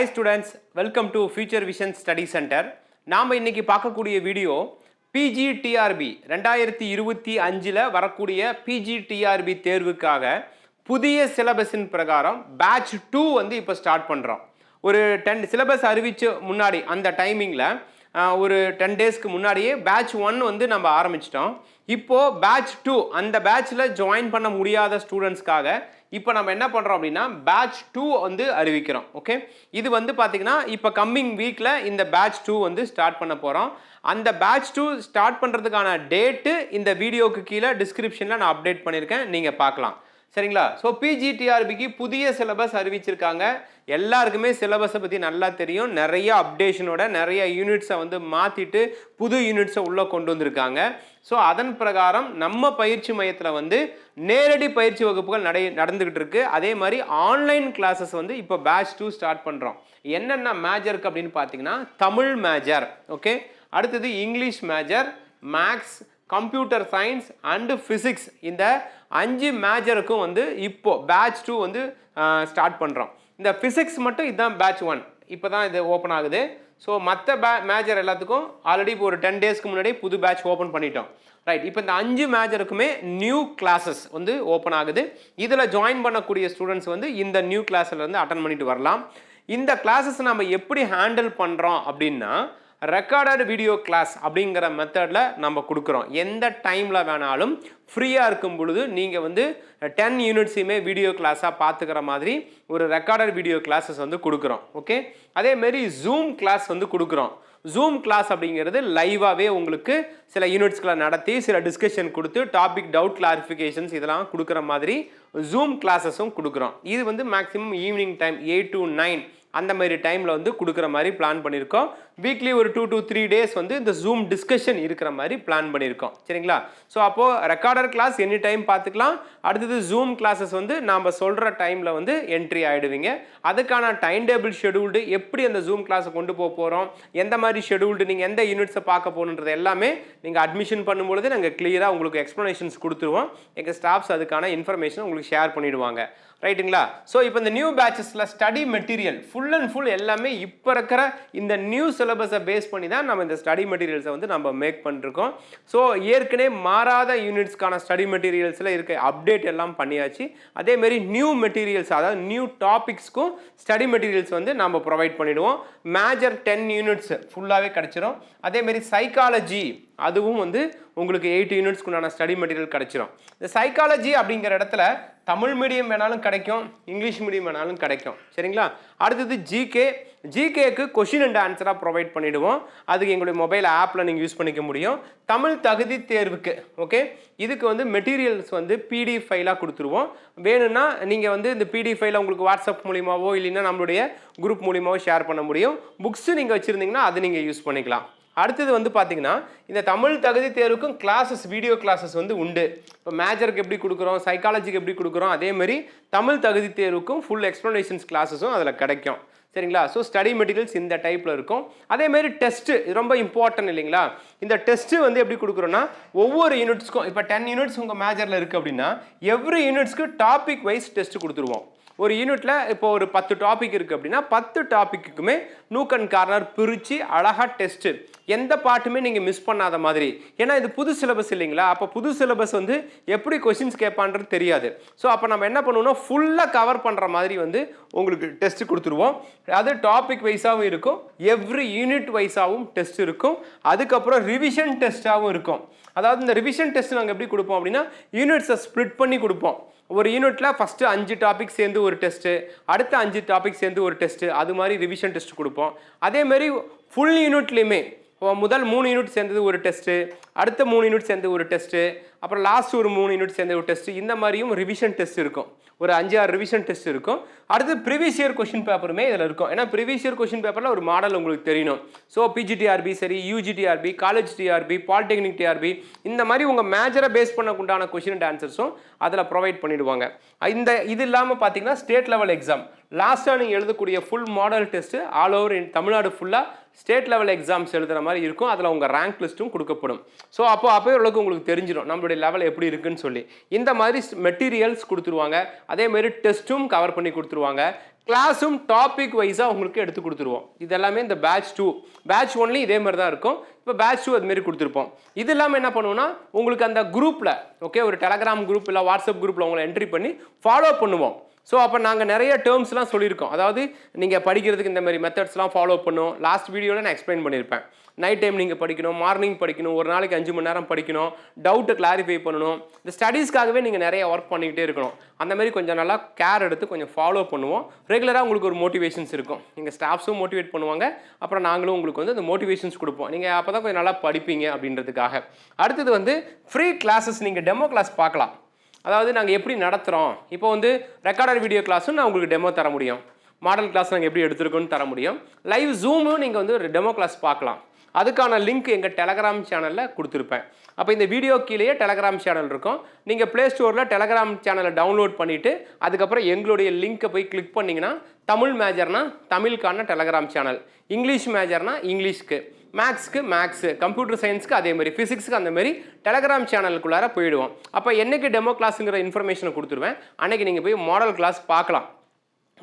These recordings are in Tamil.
Hi students welcome to Future Vision Study Centre நாம் இன்றைக்கி பார்க்கக்கூடிய வீடியோ பிஜிடிஆர்பி ரெண்டாயிரத்தி இருபத்தி அஞ்சில் வரக்கூடிய பிஜிடிஆர்பி தேர்வுக்காக புதிய சிலபஸின் பிரகாரம் பேட்ச் டூ வந்து இப்போ ஸ்டார்ட் பண்ணுறோம் ஒரு டென் சிலபஸ் அறிவித்து முன்னாடி அந்த டைமிங்கில் ஒரு டென் டேஸ்க்கு முன்னாடியே பேட்ச் ஒன் வந்து நம்ம ஆரம்பிச்சிட்டோம். இப்போது பேட்ச் டூ அந்த பேட்ச்சில் ஜாயின் பண்ண முடியாத ஸ்டூடெண்ட்ஸ்க்காக இப்போ நம்ம என்ன பண்ணுறோம் அப்படின்னா பேட்ச் டூ வந்து அறிவிக்கிறோம் ஓகே இது வந்து பார்த்திங்கன்னா இப்போ கம்மிங் வீக்கில் இந்த பேட்ச் டூ வந்து ஸ்டார்ட் பண்ண போகிறோம் அந்த பேட்ச் டூ ஸ்டார்ட் பண்ணுறதுக்கான டேட்டு இந்த வீடியோக்கு கீழே டிஸ்கிரிப்ஷனில் நான் அப்டேட் பண்ணியிருக்கேன். நீங்கள் பார்க்கலாம். சரிங்களா? ஸோ பிஜிடிஆர்பிக்கு புதிய சிலபஸ் அறிவிச்சிருக்காங்க. எல்லாருக்குமே சிலபஸை பற்றி நல்லா தெரியும். நிறைய அப்டேஷனோட நிறைய யூனிட்ஸை வந்து மாற்றிட்டு புது யூனிட்ஸை உள்ளே கொண்டு வந்திருக்காங்க. ஸோ அதன் பிரகாரம் நம்ம பயிற்சி மையத்தில் வந்து நேரடி பயிற்சி வகுப்புகள் நடை நடந்துக்கிட்டு இருக்கு. அதே மாதிரி ஆன்லைன் கிளாஸஸ் வந்து இப்போ பேட்ச் டூ ஸ்டார்ட் பண்ணுறோம் என்னென்ன மேஜருக்கு அப்படின்னு பார்த்தீங்கன்னா தமிழ் மேஜர் ஓகே அடுத்தது English major maths computer science and physics இந்த அஞ்சு மேஜருக்கும் வந்து இப்போது பேட்ச் டூ வந்து ஸ்டார்ட் பண்ணுறோம் இந்த ஃபிசிக்ஸ் மட்டும் இதுதான் பேட்ச் ஒன் இப்போ தான் இது ஓப்பன் ஆகுது. ஸோ மற்ற பே மேஜர் எல்லாத்துக்கும் ஆல்ரெடி இப்போ ஒரு டென் டேஸ்க்கு முன்னாடி புது பேட்ச் ஓப்பன் பண்ணிட்டோம். ரைட் இப்போ இந்த அஞ்சு மேஜருக்குமே நியூ கிளாஸஸ் வந்து ஓப்பன் ஆகுது. இதில் ஜாயின் பண்ணக்கூடிய ஸ்டூடெண்ட்ஸ் வந்து இந்த நியூ கிளாஸில் இருந்து அட்டன் பண்ணிட்டு வரலாம். இந்த கிளாஸஸ் நம்ம எப்படி ஹேண்டில் பண்ணுறோம் அப்படின்னா ரெக்கார்டட் வீடியோ கிளாஸ் அப்படிங்கிற மெத்தடில் நம்ம கொடுக்குறோம். எந்த டைமில் வேணாலும் ஃப்ரீயாக இருக்கும் பொழுது நீங்கள் வந்து டென் யூனிட்ஸையுமே வீடியோ கிளாஸாக பார்த்துக்கிற மாதிரி ஒரு ரெக்கார்டட் வீடியோ கிளாஸஸ் வந்து கொடுக்குறோம். ஓகே அதேமாரி ஜூம் கிளாஸ் வந்து கொடுக்குறோம். ஜூம் கிளாஸ் அப்படிங்கிறது லைவாகவே உங்களுக்கு சில யூனிட்ஸ்களை நடத்தி சில டிஸ்கஷன் கொடுத்து டாபிக் டவுட் கிளாரிஃபிகேஷன்ஸ் இதெல்லாம் கொடுக்குற மாதிரி ஜூம் கிளாஸஸும் கொடுக்குறோம். இது வந்து maximum evening time eight to nine அந்த மாதிரி டைமில் வந்து கொடுக்குற மாதிரி பிளான் பண்ணியிருக்கோம் வீக்லி ஒரு டூ டு த்ரீ டேஸ் வந்து இந்த ஜூம் டிஸ்கஷன் இருக்கிற மாதிரி பிளான் பண்ணியிருக்கோம் சரிங்களா? ஸோ அப்போது ரெக்கார்டர் கிளாஸ் எனி டைம் பார்த்துக்கலாம் அடுத்தது ஜூம் கிளாஸஸ் வந்து நாம் சொல்கிற டைமில் வந்து என்ட்ரி ஆகிடுவீங்க அதுக்கான டைம் டேபிள் ஷெடியூல்டு எப்படி அந்த ஜூம் கிளாஸை கொண்டு போக போகிறோம் எந்த மாதிரி ஷெடியூல்டு நீங்கள் எந்த யூனிட்ஸை பார்க்க போகணுன்றது எல்லாமே நீங்கள் அட்மிஷன் பண்ணும்பொழுது நாங்கள் கிளியராக உங்களுக்கு எக்ஸ்ப்ளனேஷன்ஸ் கொடுத்துருவோம். எங்கள் ஸ்டாஃப்ஸ் அதுக்கான இன்ஃபர்மேஷன் உங்களுக்கு ஷேர் பண்ணிவிடுவாங்க ரைட்டுங்களா ஸோ இப்போ இந்த new பேட்சஸில் study material full full and full எல்லாமே இப்போ இருக்கிற இந்த நியூ சிலபஸை பேஸ் பண்ணி தான் நம்ம இந்த ஸ்டடி மெட்டீரியல்ஸை வந்து நம்ம மேக் பண்ணிருக்கோம். ஸோ ஏற்கனவே மாறாத யூனிட்ஸ்க்கான ஸ்டடி மெட்டீரியல்ஸில் இருக்க அப்டேட் எல்லாம் பண்ணியாச்சு. அதேமாரி நியூ மெட்டீரியல்ஸ் அதாவது நியூ டாபிக்ஸ்க்கும் ஸ்டடி மெட்டீரியல்ஸ் வந்து நம்ம ப்ரொவைட் பண்ணிவிடுவோம் மேஜர் டென் யூனிட்ஸ் ஃபுல்லாகவே கிடச்சிரும். அதேமாரி சைக்காலஜி அதுவும் வந்து உங்களுக்கு எயிட் யூனிட்ஸ்க்குண்டான ஸ்டடி மெட்டீரியல் கிடச்சிரும். இந்த சைக்காலஜி அப்படிங்கிற இடத்துல தமிழ் மீடியம் வேணாலும் கிடைக்கும் இங்கிலீஷ் மீடியம் வேணாலும் கிடைக்கும். சரிங்களா? அடுத்தது ஜிகே ஜிகேக்கு கொஷின் அண்ட் ஆன்சராக ப்ரொவைட் பண்ணிவிடுவோம் அதுக்கு எங்களுடைய மொபைல் ஆப்பில் நீங்கள் யூஸ் பண்ணிக்க முடியும். தமிழ் தகுதி தேர்வுக்கு ஓகே இதுக்கு வந்து மெட்டீரியல்ஸ் வந்து பிடிஎஃப் ஃபைலாக கொடுத்துருவோம். வேணும்னா நீங்கள் வந்து இந்த பிடிஎஃப் ஃபைலை உங்களுக்கு வாட்ஸ்அப் மூலியமாவோ இல்லைன்னா நம்மளுடைய குரூப் மூலியமாகவோ ஷேர் பண்ண முடியும். புக்ஸு நீங்கள் வச்சுருந்தீங்கன்னா அது நீங்கள் யூஸ் பண்ணிக்கலாம். அடுத்தது வந்து பார்த்தீங்கன்னா இந்த தமிழ் தகுதி தேர்வுக்கும் கிளாஸஸ் வீடியோ கிளாஸஸ் வந்து உண்டு. இப்போ மேஜருக்கு எப்படி கொடுக்குறோம் சைக்காலஜிக்கு எப்படி கொடுக்குறோம் அதேமாதிரி தமிழ் தகுதி தேர்வுக்கும் ஃபுல் எக்ஸ்ப்ளனேஷன்ஸ் கிளாஸஸும் அதில் கிடைக்கும். சரிங்களா? ஸோ ஸ்டடி மெட்டீரியல்ஸ் இந்த டைப்பில் இருக்கும். அதேமாரி டெஸ்ட்டு இது ரொம்ப இம்பார்ட்டன்ட் இல்லைங்களா? இந்த டெஸ்ட்டு வந்து எப்படி கொடுக்குறோன்னா ஒவ்வொரு யூனிட்ஸ்க்கும் இப்போ டென் யூனிட்ஸ் உங்கள் மேஜரில் இருக்குது அப்படின்னா எவ்ரி யூனிட்ஸ்க்கு டாபிக் வைஸ் டெஸ்ட் கொடுத்துருவோம். ஒரு யூனிட்டில் இப்போ ஒரு பத்து டாபிக் இருக்குது அப்படின்னா பத்து டாப்பிக்குமே நூக் அண்ட் கார்னர் பிரித்து அழகாக டெஸ்ட்டு எந்த பாட்டுமே நீங்கள் மிஸ் பண்ணாத மாதிரி. ஏன்னா இது புது சிலபஸ் இல்லைங்களா? அப்போ புது சிலபஸ் வந்து எப்படி கொஷின்ஸ் கேட்பான்றது தெரியாது. ஸோ அப்போ நம்ம என்ன பண்ணுவோம்னா ஃபுல்லாக கவர் பண்ணுற மாதிரி வந்து உங்களுக்கு டெஸ்ட் கொடுத்துருவோம். அது டாபிக் வைஸாகவும் இருக்கும். எவ்ரி யூனிட் வைஸாகவும் டெஸ்ட் இருக்கும். அதுக்கப்புறம் ரிவிஷன் டெஸ்ட்டாகவும் இருக்கும். அதாவது இந்த ரிவிஷன் டெஸ்ட் நாங்கள் எப்படி கொடுப்போம் அப்படின்னா யூனிட்ஸை ஸ்ப்ளிட் பண்ணி கொடுப்போம். ஒரு யூனிட்டில் ஃபஸ்ட்டு அஞ்சு டாபிக் சேர்ந்து ஒரு டெஸ்ட்டு அடுத்த அஞ்சு டாபிக் சேர்ந்து ஒரு டெஸ்ட்டு அது மாதிரி ரிவிஷன் டெஸ்ட் கொடுப்போம். அதேமாரி ஃபுல் யூனிட்லேயுமே முதல் மூணு யூனிட் சேர்ந்தது ஒரு டெஸ்ட்டு அடுத்த மூணு யூனிட் சேர்ந்து ஒரு டெஸ்ட்டு அப்புறம் லாஸ்ட் ஒரு மூணு யூனிட் சேர்ந்த ஒரு டெஸ்ட் இந்த மாதிரியும் ரிவிஷன் டெஸ்ட் இருக்கும். ஒரு அஞ்சு ஆறு ரிவிஷன் டெஸ்ட் இருக்கும். அடுத்து ப்ரீவியஸ் இயர் கொஷின் பேப்பருமே இதில் இருக்கும். ஏன்னா ப்ரீவியஸ் இயர் கொஷின் பேப்பரில் ஒரு மாடல் உங்களுக்கு தெரியணும். ஸோ பிஜிடிஆர்பி சரி UGTRB college TRB polytechnic TRB இந்த மாதிரி உங்கள் மேஜரை பேஸ் பண்ணக்குண்டான கொஷின் அண்ட் ஆன்சர்ஸும் அதில் ப்ரொவைட் பண்ணிடுவாங்க. இந்த இது இல்லாமல் பார்த்தீங்கன்னா ஸ்டேட் லெவல் எக்ஸாம் லாஸ்ட்டாக நீங்கள் எழுதக்கூடிய full model test all over in Tamil Nadu ஃபுல்லாக ஸ்டேட் லெவல் எக்ஸாம்ஸ் எழுதுகிற மாதிரி இருக்கும். அதில் உங்கள் ரேங்க் லிஸ்ட்டும் கொடுக்கப்படும். ஸோ அப்போ அப்போ ஓரளவுக்கு உங்களுக்கு தெரிஞ்சிடும். நம்மளுடைய லெவல் எப்படி இருக்குன்னு சொல்லி. இந்த மாதிரி மெட்டீரியல்ஸ் கொடுத்துருவாங்க. அதே மாதிரி டெஸ்ட்டும் கவர் பண்ணி கொடுத்துருவாங்க. கிளாஸும் டாபிக் வைஸாக உங்களுக்கு எடுத்து கொடுத்துருவோம். இது எல்லாமே இந்த பேட்ச் டூ பேட்ச் ஒன்லேயும் இதே மாதிரி தான் இருக்கும். இப்போ பேட்ச் டூ அதுமாரி கொடுத்துருப்போம். இது இல்லாமல் என்ன பண்ணுவோம்னா உங்களுக்கு அந்த குரூப்பில் ஓகே ஒரு டெலகிராம் குரூப் இல்லை வாட்ஸ்அப் குரூப்பில் உங்களை என்ட்ரி பண்ணி ஃபாலோ பண்ணுவோம். ஸோ அப்போ நாங்கள் நிறைய டேர்ம்ஸ்லாம் சொல்லியிருக்கோம். அதாவது நீங்கள் படிக்கிறதுக்கு இந்த மாதிரி மெத்தட்ஸ்லாம் ஃபாலோ பண்ணும். லாஸ்ட் வீடியோவில் நான் எக்ஸ்பிளைன் பண்ணியிருப்பேன். நைட் டைம் நீங்கள் படிக்கணும் மார்னிங் படிக்கணும் ஒரு நாளைக்கு அஞ்சு மணி நேரம் படிக்கணும் டவுட்டை கிளாரிஃபை பண்ணணும். இந்த ஸ்டடீஸ்க்காகவே நீங்கள் நிறைய ஒர்க் பண்ணிக்கிட்டே இருக்கணும். அந்த மாதிரி கொஞ்சம் நல்லா கேர் எடுத்து கொஞ்சம் ஃபாலோ பண்ணுவோம். ரெகுலராக உங்களுக்கு ஒரு மோட்டிவேஷன்ஸ் இருக்கும். நீங்கள் ஸ்டாஃப்ஸும் மோட்டிவேட் பண்ணுவாங்க. அப்புறம் நாங்களும் உங்களுக்கு வந்து அந்த மோட்டிவேஷன்ஸ் கொடுப்போம். நீங்கள் அப்போ தான் கொஞ்சம் நல்லா படிப்பீங்க அப்படின்றதுக்காக. அடுத்தது வந்து ஃப்ரீ கிளாஸஸ் நீங்கள் டெமோ கிளாஸ் பார்க்கலாம். அதாவது நாங்கள் எப்படி நடத்துகிறோம் இப்போ வந்து ரெக்கார்டர் வீடியோ கிளாஸும் நான் உங்களுக்கு டெமோ தர முடியும். மாடல் கிளாஸ் நாங்கள் எப்படி எடுத்திருக்கோன்னு தர முடியும். லைவ் ஜூமும் நீங்கள் வந்து ஒரு டெமோ கிளாஸ் பார்க்கலாம். அதுக்கான லிங்க் எங்கள் டெலகிராம் சேனலில் கொடுத்துருப்பேன். அப்போ இந்த வீடியோ கீழேயே டெலகிராம் சேனல் இருக்கும். நீங்கள் ப்ளே ஸ்டோரில் டெலகிராம் சேனலை டவுன்லோட் பண்ணிவிட்டு அதுக்கப்புறம் எங்களுடைய லிங்க்கை போய் கிளிக் பண்ணிங்கன்னா தமிழ் மேஜர்னால் தமிழுக்கான டெலகிராம் சேனல் இங்கிலீஷ் மேஜர்னால் இங்கிலீஷ்க்கு. மேக்ஸ்க்கு மேக்ஸு கம்ப்யூட்டர் சயின்ஸ்க்கு அதே மாதிரி. ஃபிசிக்ஸ்க்கு அந்த மாதிரி. டெலகிராம் சேனலுக்குள்ளார போயிடுவோம். அப்போ என்றைக்கு டெமோ கிளாஸுங்கிற இன்ஃபர்மேஷனை கொடுத்துருவேன். அன்றைக்கி நீங்கள் போய் மாடல் கிளாஸ் பார்க்கலாம்.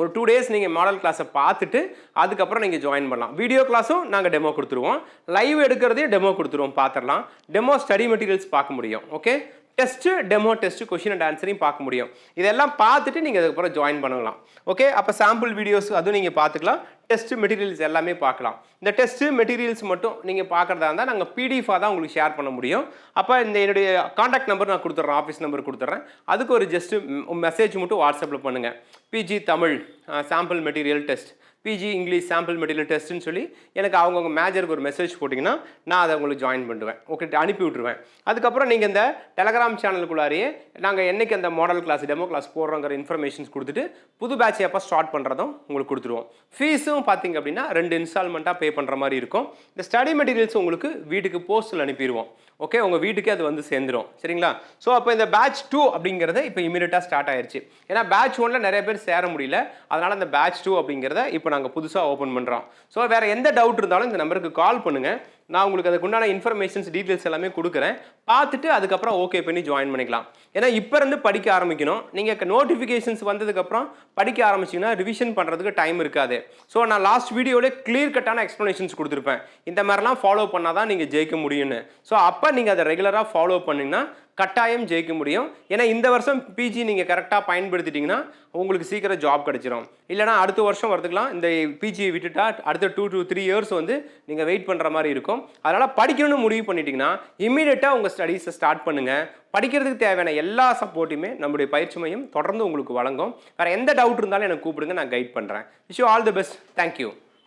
ஒரு டூ டேஸ் நீங்கள் மாடல் கிளாஸை பார்த்துட்டு அதுக்கப்புறம் நீங்கள் ஜாயின் பண்ணலாம். வீடியோ கிளாஸும் நாங்கள் டெமோ கொடுத்துருவோம். லைவ் எடுக்கிறதையும் டெமோ கொடுத்துருவோம். பார்த்துடலாம். டெமோ ஸ்டடி மெட்டீரியல்ஸ் பார்க்க முடியும். Okay test demo test question and ஆன்சரையும் பார்க்க முடியும். இதெல்லாம் பார்த்துட்டு நீங்கள் அதுக்கப்புறம் ஜாயின் பண்ணலாம். ஓகே அப்போ சாம்பிள் வீடியோஸ் அதுவும் நீங்கள் பார்த்துக்கலாம். டெஸ்ட் மெட்டீரியல்ஸ் எல்லாமே பார்க்கலாம். இந்த டெஸ்ட்டு மெட்டீரியல்ஸ் மட்டும் நீங்கள் பார்க்குறதா இருந்தால் நாங்கள் பிடிஎஃபாக தான் உங்களுக்கு ஷேர் பண்ண முடியும். அப்போ இந்த என்னுடைய காண்டாக்ட் நம்பர் நான் கொடுத்துட்றேன். ஆஃபீஸ் நம்பர் கொடுத்துட்றேன். அதுக்கு ஒரு ஜஸ்ட்டு மெசேஜ் மட்டும் வாட்ஸ்அப்பில் பண்ணுங்கள் PG Tamil sample material test PG English sample material டெஸ்ட்டுன்னு சொல்லி எனக்கு அவங்கவுங்க மேஜருக்கு ஒரு மெசேஜ் போட்டிங்கன்னா நான் அதை உங்களுக்கு ஜாயின் பண்ணுவேன் ஓகே அனுப்பி விட்ருவேன் அதுக்கப்புறம் நீங்கள் இந்த டெலகிராம் சேனலுக்குள்ளாரையே நாங்கள் என்னைக்கு அந்த மாடல் கிளாஸ் டெமோ கிளாஸ் போடுறோங்கிற இன்ஃபர்மேஷன்ஸ் கொடுத்துட்டு புது பேட்ச் எப்போ ஸ்டார்ட் பண்ணுறதும் உங்களுக்கு கொடுத்துருவோம். ஃபீஸும் பார்த்திங்க அப்படின்னா ரெண்டு இன்ஸ்டால்மெண்ட்டாக பே பண்ணுற மாதிரி இருக்கும். இந்த ஸ்டடி மெட்டீரியல்ஸ் உங்களுக்கு வீட்டுக்கு போஸ்ட்டில் அனுப்பிடுவோம் ஓகே உங்கள் வீட்டுக்கே அது வந்து சேர்ந்துரும். சரிங்களா? ஸோ அப்போ இந்த பேட்ச் டூ அப்படிங்கிறத இப்போ இமீடியட்டாக ஸ்டார்ட் ஆயிடுச்சு ஏன்னா பேட்ச் ஒன்ல நிறைய பேர் சேர முடியல. அதனால் அந்த பேட்ச் டூ அப்படிங்கிறத இப்போ நாங்கள் புதுசாக ஓப்பன் பண்ணுறோம் ஸோ வேறு எந்த டவுட் இருந்தாலும் இந்த நம்பருக்கு கால் பண்ணுங்கள் நான் உங்களுக்கு அதுக்கு உண்டான இன்ஃபர்மேஷன்ஸ் டீட்டெயில்ஸ் எல்லாமே கொடுக்குறேன். பார்த்துட்டு அதுக்கப்புறம் ஓகே பண்ணி ஜாயின் பண்ணிக்கலாம். ஏன்னா இப்போ இருந்து படிக்க ஆரம்பிக்கணும். நீங்கள் நோட்டிஃபிகேஷன்ஸ் வந்ததுக்கப்புறம் படிக்க ஆரம்பிச்சிங்கன்னா ரிவிஷன் பண்ணுறதுக்கு டைம் இருக்காது. ஸோ நான் லாஸ்ட் வீடியோவில் கிளியர் கட்டான எக்ஸ்ப்ளனேஷன்ஸ் கொடுத்துருப்பேன். இந்த மாதிரிலாம் ஃபாலோ பண்ணால் தான் நீங்கள் ஜெயிக்க முடியும்னு. ஸோ அப்போ நீங்கள் அதை ரெகுலராக ஃபாலோ பண்ணிங்கன்னா கட்டாயம் ஜெயிக்க முடியும். ஏன்னா இந்த வருஷம் பிஜி நீங்கள் கரெக்டாக பயன்படுத்திட்டிங்கன்னா உங்களுக்கு சீக்கிரம் ஜாப் கிடச்சிரும். இல்லைனா அடுத்த வருஷம் வரதுக்கலாம். இந்த பிஜியை விட்டுட்டா அடுத்த டூ டூ த்ரீ இயர்ஸ் வந்து நீங்கள் வெயிட் பண்ணுற மாதிரி இருக்கும். அதனால் படிக்கணும்னு முடிவு பண்ணிட்டீங்கன்னா இம்மீடியட்டாக உங்கள் ஸ்டடீஸை ஸ்டார்ட் பண்ணுங்கள் படிக்கிறதுக்கு தேவையான எல்லா சப்போர்ட்டையுமே நம்முடைய பயிற்சி மையம் தொடர்ந்து உங்களுக்கு வழங்கும். வேறு எந்த டவுட் இருந்தாலும் எனக்கு கூப்பிடுங்க நான் கைட் பண்ணுறேன் wish you all the best thank you